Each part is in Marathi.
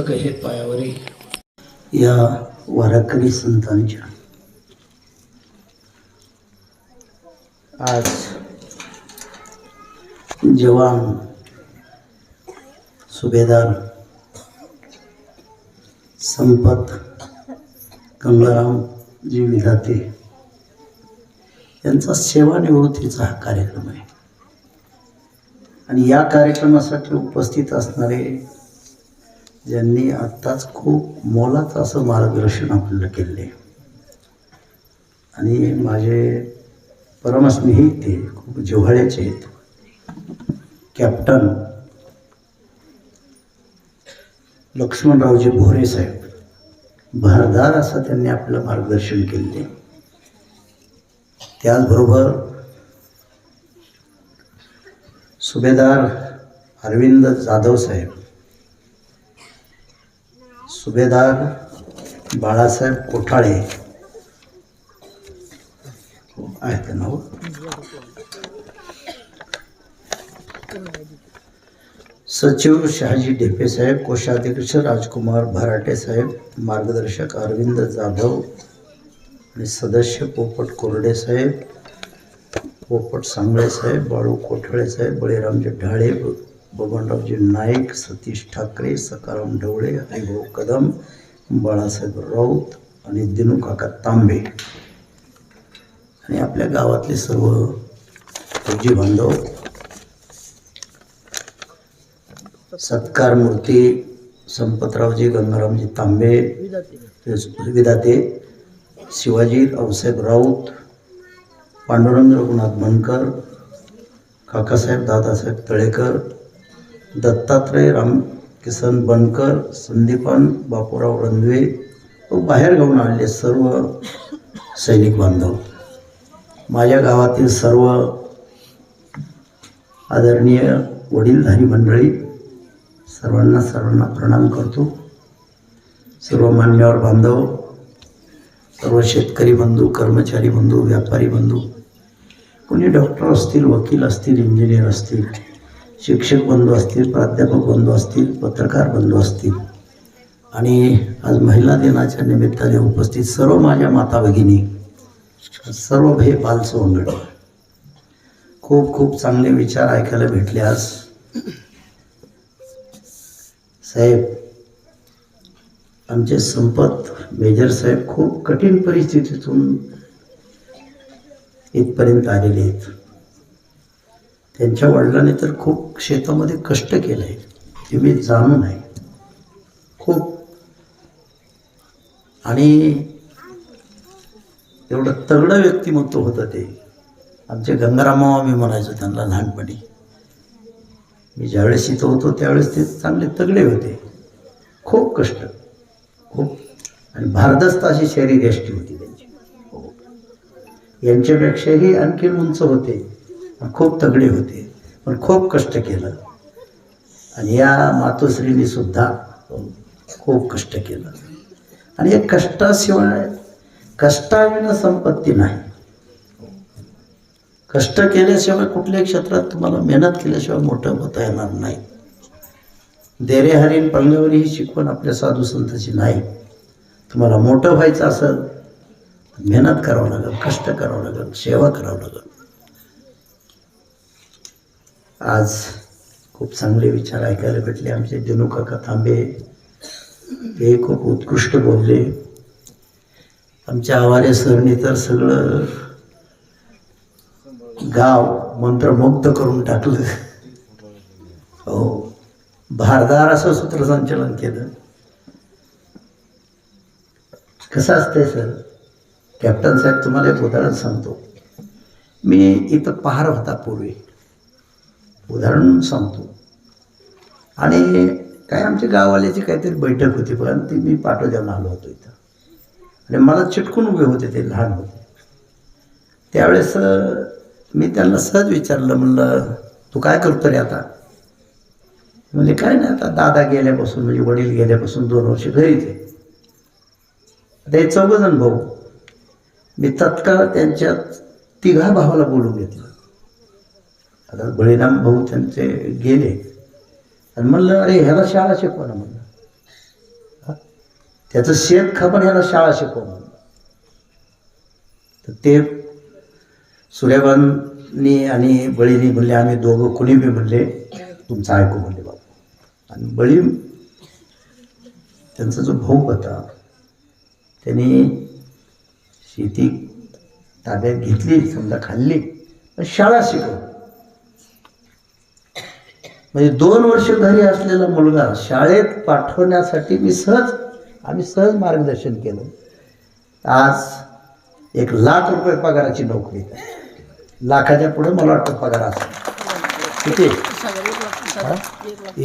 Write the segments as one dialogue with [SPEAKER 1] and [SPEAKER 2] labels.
[SPEAKER 1] हे पायावरी
[SPEAKER 2] या वारकरी संतांच्या. आज जवान सुभेदार संपत गंगारामजी विधाते यांचा सेवानिवृत्तीचा हा कार्यक्रम आहे. आणि या कार्यक्रमासाठी उपस्थित असणारे ज्यांनी आत्ताच खूप मोलाचं असं मार्गदर्शन आपल्याला केले आणि माझे परमस्नेही ते खूप जिव्हाळ्याचे आहेत. कॅप्टन लक्ष्मणरावजी भोरे साहेब भारदार असं त्यांनी आपलं मार्गदर्शन केले त्याचबरोबर सुभेदार अरविंद जाधव साहेब सुभेदार बाळासाहेब कोठाळे आहेत ना हो? सचिव शहाजी ढेपे साहेब कोषाध्यक्ष राजकुमार भराटे साहेब मार्गदर्शक अरविंद जाधव आणि सदस्य पोपट कोरडे साहेब पोपट सांगळे साहेब बाळू कोठाळे साहेब बळीरामजी ढाळे बबनरावजी नाईक सतीश ठाकरे सकाराम ढवळे हरिभाऊ कदम बाळासाहेब राऊत आणि दिनू काका तांबे. आणि आपल्या गावातले सर्व फौजी बांधव सत्कार मूर्ती संपतरावजी गंगारामजी तांबे विधाते शिवाजी रावसाहेब राऊत पांडुरंग रघुनाथ बनकर काकासाहेब दादासाहेब तळेकर दत्तात्रय रामकिसन बनकर संदीपान बापूराव रणवे व बाहेरगावून आलेले सर्व सैनिक बांधव. माझ्या गावातील सर्व आदरणीय वडीलधारी मंडळी सर्वांना सर्वांना प्रणाम करतो. सर्व मान्यवर बांधव सर्व शेतकरी बंधू कर्मचारी बंधू व्यापारी बंधू कोणी डॉक्टर असतील वकील असतील इंजिनियर असतील शिक्षक बंधू असतील प्राध्यापक बंधू असतील पत्रकार बंधू असतील. आणि आज महिला दिनाच्या निमित्ताने उपस्थित सर्व माझ्या माता भगिनी सर्व भे बालसवंगड खूप खूप चांगले विचार ऐकायला भेटले आज. साहेब आमचे संपत मेजर साहेब खूप कठीण परिस्थितीतून इथपर्यंत आलेले आहेत. त्यांच्या वडिलांनी तर खूप शेतामध्ये कष्ट केलं. आहे ते मी जाणून आहे खूप. आणि एवढं तगडं व्यक्तिमत्व होतं ते. आमचे गंगारामावा मी म्हणायचो त्यांना लहानपणी. मी ज्यावेळेस इथं होतो त्यावेळेस ते चांगले तगडे होते. खूप कष्ट. खूप. आणि भारदस्त अशी शरीर यष्टी होती त्यांची. हो. यांच्यापेक्षाही आणखी उंच होते. खूप तगडे होते. पण खूप कष्ट केलं. आणि या मातोश्रीने सुद्धा खूप कष्ट केलं. आणि या कष्टाशिवाय कष्टाविना संपत्ती नाही. कष्ट केल्याशिवाय कुठल्याही क्षेत्रात तुम्हाला मेहनत केल्याशिवाय मोठं होता येणार नाही. देरेहरीन हरीण ही शिकवण आपल्या साधू संतची नाही. तुम्हाला मोठं व्हायचं असेल मेहनत करावं लागेल कष्ट करावं लागेल सेवा करावं लागेल. आज खूप चांगले विचार ऐकायला भेटले. आमचे दिनू काका हे खूप उत्कृष्ट बोलले. आमच्या आवारे सरणी तर सगळं गाव मंत्रमुग्ध करून टाकलं. हो. भारदार असं सूत्रसंचलन केलं. कसं असतंय सर? कॅप्टन साहेब तुम्हाला एक उदाहरण सांगतो. मी इथं पहार होता पूर्वी. उदाहरण सांगतो. आणि काय आमच्या गाववाल्याची काहीतरी बैठक होती पण ती मी पाठव देऊन आलो होतो इथं. आणि मला चिटकून उभे होते ते लहान होते. त्यावेळेस मी त्यांना सहज विचारलं म्हणलं तू काय करतो रे आता? म्हणजे काय नाही आता दादा गेल्यापासून म्हणजे वडील गेल्यापासून दोन वर्ष घरी ते आता हे चौघजण भाऊ मी तत्काळ त्यांच्या तिघा भावाला बोलून घेतलं. आता बळीराम भाऊ त्यांचे गेले. आणि म्हणलं अरे ह्याला शाळा शिकवा ना म्हणलं. त्याचं शेत खबर ह्याला शाळा शिकव म्हणलं. तर ते सूर्यबांनी आणि बळीनी म्हणले आम्ही दोघं कुणी बी म्हणले तुमचं ऐकू म्हणले बाबा. आणि बळी त्यांचा जो भाऊ होता त्यांनी शेती ताब्यात घेतली समजा खाल्ली पण शाळा शिकवली. म्हणजे दोन वर्ष घरी असलेला मुलगा शाळेत पाठवण्यासाठी मी सहज आम्ही सहज मार्गदर्शन केलं. आज एक लाख रुपये पगाराची नोकरी आहे. लाखाच्या पुढे मला वाटतं पगार असेल. किती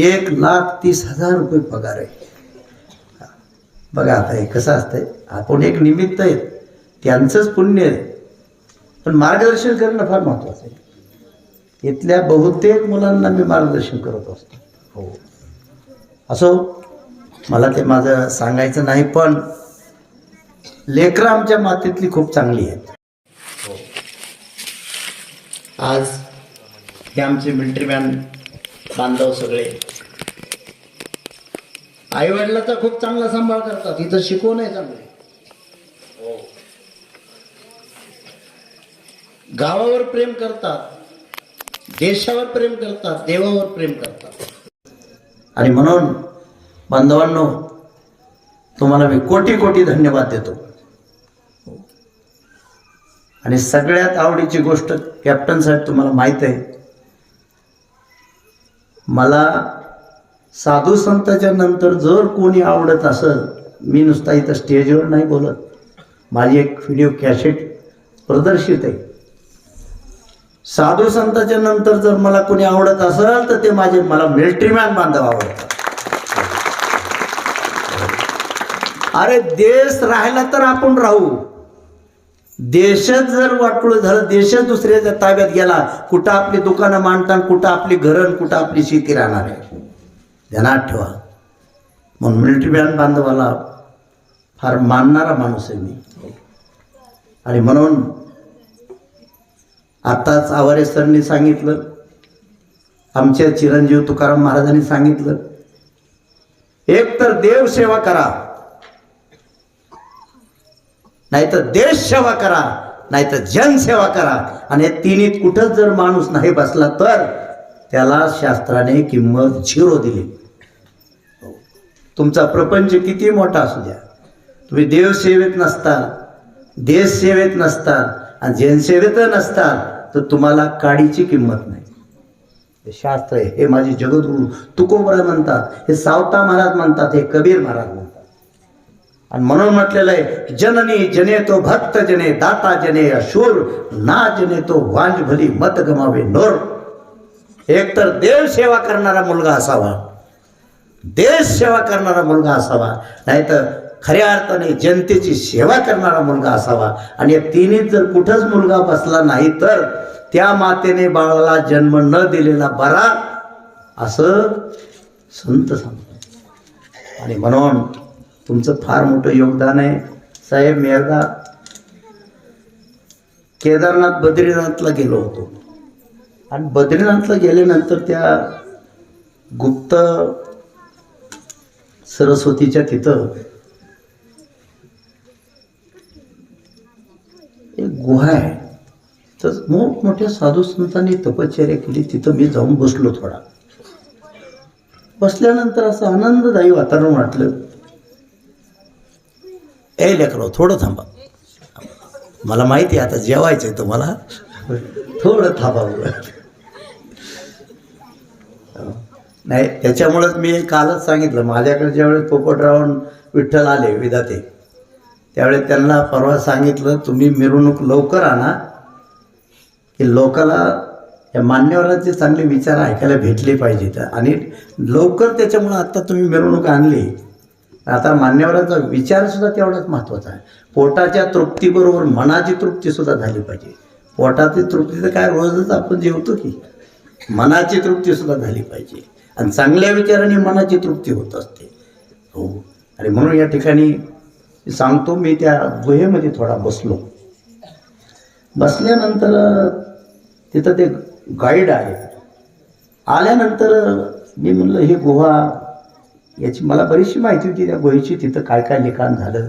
[SPEAKER 2] एक लाख तीस हजार रुपये पगार आहे. बघा आता हे कसं असतंय. आपण एक निमित्त आहे त्यांचंच पुण्य आहे. पण मार्गदर्शन करणं फार महत्त्वाचं आहे. इथल्या बहुतेक मुलांना मी मार्गदर्शन करत असतो. हो. असो मला ते माझं सांगायचं नाही पण लेकरं आमच्या मातीतली खूप चांगली आहेत. हो. आज हे आमचे मिलिटरी बांधव सगळे. आईवडिलाचा खूप चांगला सांभाळ करतात इथं शिकवून आहे चांगले. हो. गावावर प्रेम करतात देशावर प्रेम करतात देवावर प्रेम करतात. आणि म्हणून बांधवांनो तुम्हाला मी कोटी कोटी धन्यवाद देतो. आणि सगळ्यात आवडीची गोष्ट कॅप्टन साहेब तुम्हाला माहीत आहे. मला साधू संताच्या नंतर जर कोणी आवडत असेल मी नुसता इथं स्टेजवर नाही बोलत. माझी एक व्हिडिओ कॅसेट प्रदर्शित आहे. साधू संताच्या नंतर जर मला कोणी आवडत असेल तर ते माझे मला मिलिटरी मॅन बांधव आवडतात अरे देश राहिला तर आपण राहू. देशच जर वाटोळं झालं देशच दुसऱ्याच्या ताब्यात गेला कुठं आपली दुकानं मांडतात कुठं आपली घरं कुठं आपली शेती राहणार आहे? ध्यानात ठेवा. म्हणून मिलिटरी मॅन बांधवाला फार मानणारा माणूस आहे मी. आणि म्हणून आताच आवारे सरनी सांगितलं. आमच्या चिरंजीव तुकाराम महाराजांनी सांगितलं. एक तर देव सेवा करा. नाहीतर देश सेवा करा. नाहीतर जनसेवा करा. आणि या तिन्हीत कुठंच जर माणूस नाही बसला तर त्याला शास्त्राने किंमत झिरो दिली. तुमचा प्रपंच किती मोठा असू द्या. तुम्ही देवसेवेत नसता. देश सेवेत आणि जनसेवेत नसतात तर तुम्हाला काडीची किंमत नाही. हे शास्त्र आहे. हे माझे जगद्गुरू तुकोबरा म्हणतात. हे सावता महाराज म्हणतात. हे कबीर महाराज म्हणतात. आणि म्हणून म्हटलेलं आहे जननी जने तो भक्त जने दाता जने अशूर ना जने तो वांज भली मत गमावे नोर. एक तर देव सेवा करणारा मुलगा असावा. देश सेवा करणारा मुलगा असावा. नाहीतर खऱ्या अर्थाने जनतेची सेवा करणारा मुलगा असावा. आणि या तिन्हीत जर कुठंच मुलगा बसला नाही तर त्या मातेने बाळाला जन्म न दिलेला बरा असं संत सांगतो आणि म्हणून तुमचं फार मोठं योगदान आहे. साहेब मी एकदा केदारनाथ बद्रीनाथला गेलो होतो. आणि बद्रीनाथला गेल्यानंतर त्या गुप्त सरस्वतीच्या तिथं एक गुहा आहे. तर मोठमोठ्या साधू संतांनी तपश्चर्या केली. तिथं मी जाऊन बसलो थोडा. बसल्यानंतर असं आनंददायी वातावरण वाटलं. ए लेकरो थोडं थांबा. मला माहिती आहे आता जेवायचं आहे तुम्हाला. थोडं थांबावं नाही त्याच्यामुळंच मी कालच सांगितलं. माझ्याकडे ज्यावेळेस पोपटरावण विठ्ठल आले विधाते त्यावेळेस त्यांना परवा सांगितलं तुम्ही मिरवणूक लवकर आणा. की लोकाला या मान्यवरांचे चांगले विचार ऐकायला भेटले पाहिजेत आणि लवकर त्याच्यामुळं आत्ता तुम्ही मिरवणूक आणली. आता मान्यवरांचा विचारसुद्धा तेवढाच महत्त्वाचा आहे. पोटाच्या तृप्तीबरोबर मनाची तृप्तीसुद्धा झाली पाहिजे. पोटाची तृप्ती तर काय रोजच आपण जेवतो की? मनाची तृप्तीसुद्धा झाली पाहिजे. आणि चांगल्या विचाराने मनाची तृप्ती होत असते. हो. आणि म्हणून या ठिकाणी सांगतो मी त्या गुहेमध्ये थोडा बसलो. बसल्यानंतर तिथं ते गाईड आहे. आल्यानंतर मी म्हणलं हे गुहा याची मला बरीचशी माहिती होती त्या गुहेची तिथं काय काय लिखाण झालं.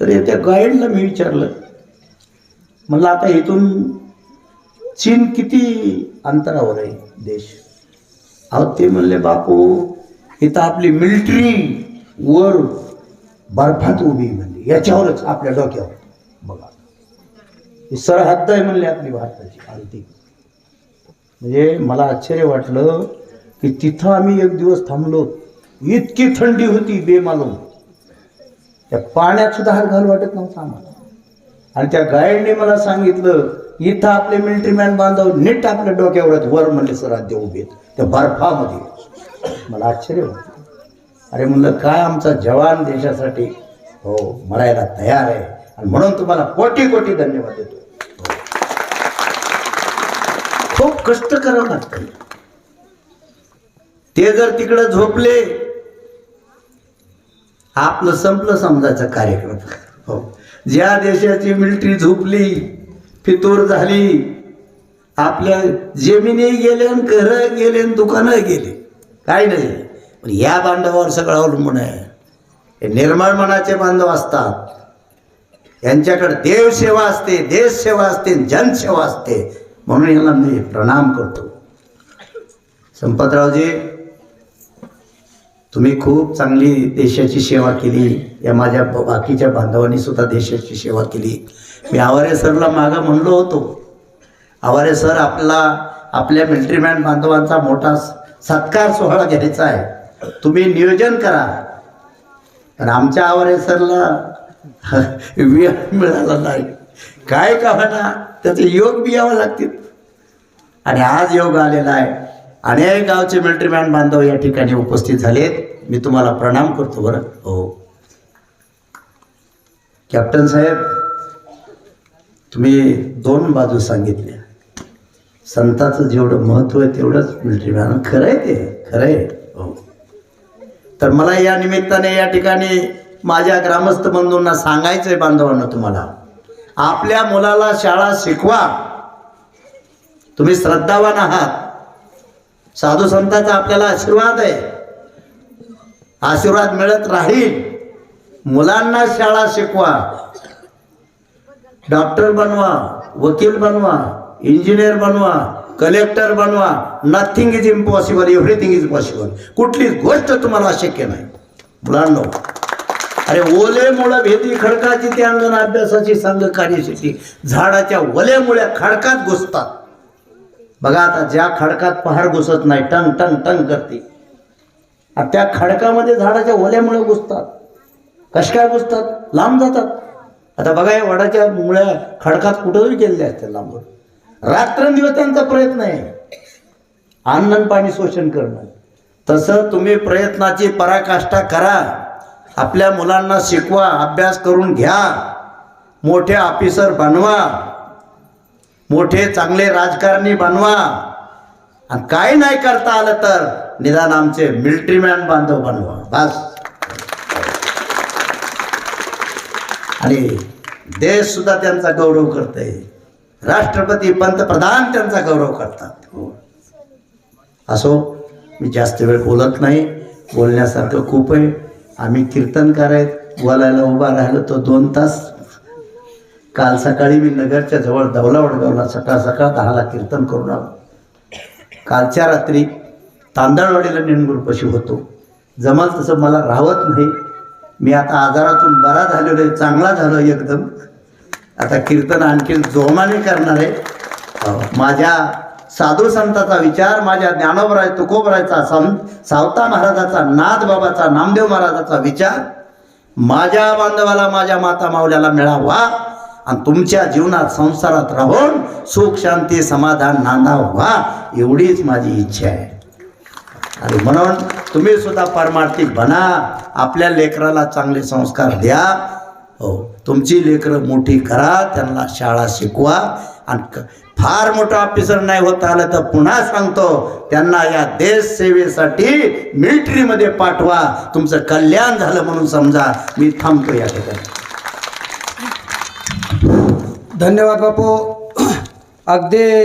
[SPEAKER 2] तर त्या गाईडला मी विचारलं. म्हणलं आता इथून चीन किती अंतरावर आहे देश? अहो ते म्हणले बापू इथं आपली मिलिटरी वर बर्फात उभी म्हणली. याच्यावरच आपल्या डोक्यावर. बघा. ही सरहद्द आहे म्हणले आपली भारताची. आरती म्हणजे मला आश्चर्य वाटलं की तिथं आम्ही एक दिवस थांबलो. इतकी थंडी होती बेमालूम. त्या पाण्यात सुद्धा हात घाल वाटत नव्हता आम्हाला. आणि त्या गाईडने मला सांगितलं इथं आपले मिलिटरी मॅन बांधव नीट आपल्या डोक्यावर आहेत. वर म्हणले सर उभे आहेत. त्या बर्फामध्ये. मला आश्चर्य वाटलं. अरे म्हणलं काय आमचा जवान देशासाठी? हो मरायला तयार आहे. आणि म्हणून तुम्हाला कोटी कोटी धन्यवाद देतो. खूप कष्ट करावं लागतं. ते जर तिकडं झोपले आपलं संपलं समजायचं कार्यक्रम. हो. ज्या देशाची मिलिटरी झोपली फितूर झाली आपल्या जमिनी गेले आणि घरं गेले दुकानं गेले. काय नाही. पण या बांधवावर सगळं अवलंबून आहे. हे निर्मळ मनाचे बांधव असतात. यांच्याकडे देवसेवा असते देशसेवा असते जनसेवा असते. म्हणून यांना मी प्रणाम करतो. संपतरावजी तुम्ही खूप चांगली देशाची सेवा केली. या माझ्या ब- बाकीच्या बांधवांनी सुद्धा देशाची सेवा केली. मी आवारे सरला मागं म्हणलो होतो. आवारे सर आपला आपल्या मिलिटरीमॅन बांधवांचा मोठा सत्कार सोहळा घ्यायचा आहे. तुम्ही नियोजन करा. पण आमच्या आवारे सरला वेळ मिळाला नाही. काय का म्हणा त्याचे योग बियावं लागतील. आणि आज योग आलेला आहे. अनेक गावचे मिलिटरीमॅन बांधव या ठिकाणी उपस्थित झालेत. मी तुम्हाला प्रणाम करतो बरं. हो. कॅप्टन साहेब तुम्ही दोन बाजू सांगितल्या. संताचं जेवढं महत्त्व आहे तेवढंच मिल्ट्रीमॅन खरं आहे ते खरं आहे तर मला या निमित्ताने या ठिकाणी माझ्या ग्रामस्थ बंधूंना सांगायचं आहे बांधवांना तुम्हाला. आपल्या मुलाला शाळा शिकवा. तुम्ही श्रद्धावान आहात. साधू संतांचा आपल्याला आशीर्वाद आहे. आशीर्वाद मिळत राहील. मुलांना शाळा शिकवा. डॉक्टर बनवा वकील बनवा इंजिनियर बनवा कलेक्टर बनवा. Nothing is impossible everything is possible कुठलीच गोष्ट तुम्हाला अशक्य नाही. मुलांनो अरे ओलेमुळं भेदी खडकाची ते अंगण अभ्यासाची संघ कार्यशक्ती झाडाच्या ओल्यामुळे खडकात घुसतात. बघा आता ज्या खडकात पहाड घुसत नाही टंग टंग टंग करते. आणि त्या खडकामध्ये झाडाच्या ओल्यामुळे घुसतात. कश काय घुसतात? लांब जातात. आता बघा या वडाच्या मुळ्या खडकात कुठंही गेलेल्या असतात लांबून. रात्रंदिवस त्यांचा प्रयत्न आहे. अन्न पाणी शोषण करणं. तसं तुम्ही प्रयत्नाची पराकाष्ठा करा. आपल्या मुलांना शिकवा अभ्यास करून घ्या. मोठे ऑफिसर बनवा. मोठे चांगले राजकारणी बनवा. आणि काही नाही करता आलं तर निदान आमचे मिलिटरीमॅन बांधव बनवा. बस. आणि देश सुद्धा त्यांचा गौरव करते राष्ट्रपती पंतप्रधान त्यांचा गौरव करतात. हो. असो मी जास्त वेळ बोलत नाही. बोलण्यासारखं खूप आहे. आम्ही कीर्तनकार आहेत. बोलायला उभा राहिलो तो दोन तास. काल सकाळी मी नगरच्या जवळ दौला वडगावला सकाळ सकाळ दहाला कीर्तन करून आलो. कालच्या रात्री तांदळवाडीला निणगुरपाशी होतो. जमाल तसं मला राहत नाही. मी आता आजारातून बरा झालेलो आहे. चांगला झालो एकदम. आता कीर्तन आणखीन जोमाने करणार आहे. अं, माझ्या साधू संताचा विचार माझ्या ज्ञानोबराय तुकोबरायचा संत सावता महाराजाचा नाथ बाबाचा नामदेव महाराजाचा विचार माझ्या बांधवाला माझ्या माता मावल्याला मिळावा आणि तुमच्या जीवनात संसारात राहून सुख शांती समाधान नांदावा व्हा एवढीच माझी इच्छा आहे. आणि म्हणून तुम्ही सुद्धा परमार्थिक बना आपल्या लेकराला चांगले संस्कार द्या. हो तुमची लेकरं मोठी करा त्यांना शाळा शिकवा आणि फार मोठं ऑफिसर नाही होत आलं तर पुन्हा सांगतो त्यांना या देश सेवेसाठी मिलिटरीमध्ये पाठवा. तुमचं कल्याण झालं म्हणून समजा. मी थांबतो या ठिकाणी.
[SPEAKER 1] धन्यवाद बापू. अगदी